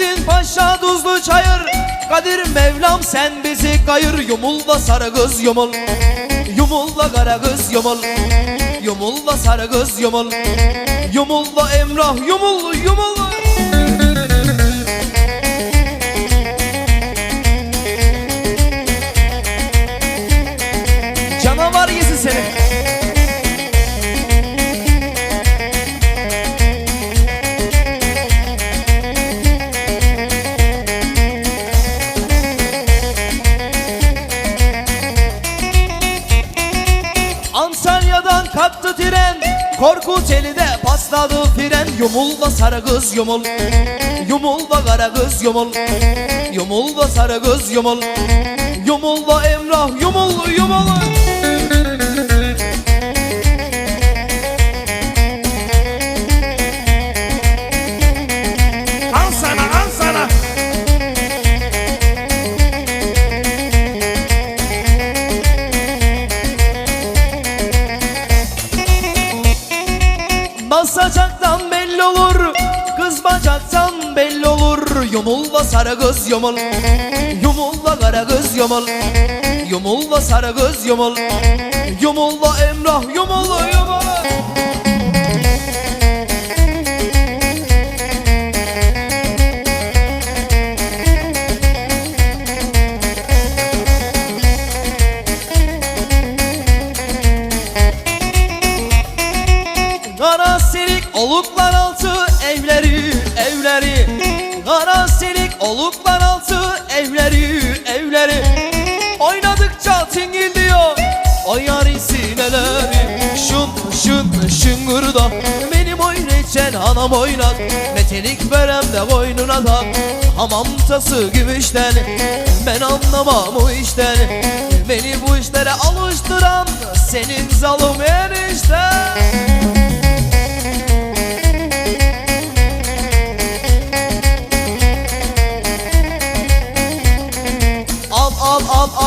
Muhyiddin Paşa Tuzlu Çayır. Kadir Mevlam sen bizi kayır. Yumulla sarı kız yumul. Yumulla kara kız yumul. Yumulla sarı kız yumul. Yumulla Emrah yumul yumul. Kalktı tren Korkut de pasladı fren. Yumulda sarı kız yumul. Yumulda kara kız yumul. Yumulda sarı kız yumul. Yumulda Emrah yumul yumul Basacaktan belli olur Kız bacaktan belli olur. Yumulda sarı kız yumul Yumulda kara kız yumul. Yumulda sarı kız yumul Yumulda Emrah yumul yumul oluklar altı evleri evleri. Kara silik oluklar altı evleri evleri. Oynadıkça tingil diyor O yari sineleri. Şun şun şıngırda Benim oynayacağın anam oynat Metelik verem de boynuna tak Hamam tası gümüşten Ben anlamam o işten Beni bu işlere alıştıran Senin zalım enişten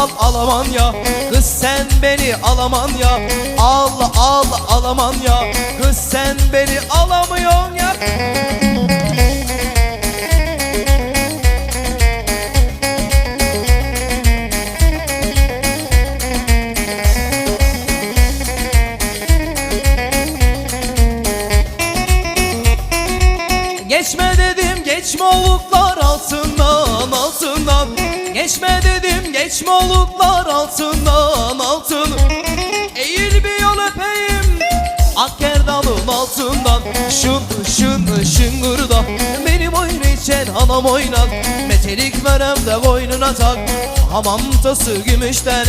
al al al alaman ya. Kız sen beni alaman ya. Al al alaman ya. Kız sen beni alamıyorsun ya. Geçme dedim geçme oluklar altından altından Geçme dedim geçme oluklar altından altın. Eğil bir yol öpeyim Akkerdal'ın altından. Şın şın şıngırda Benim oynayacağın anam oynat. Metelik verem de boynuna tak Hamam tası gümüşten.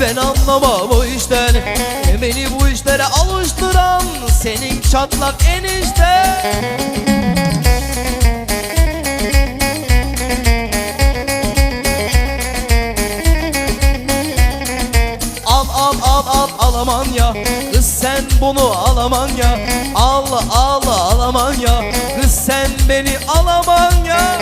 Ben anlamam o işten Beni bu işlere alıştıran Senin çatlak enişte ya. Kız sen bunu alaman ya. Al al alaman ya. Kız sen beni alaman ya.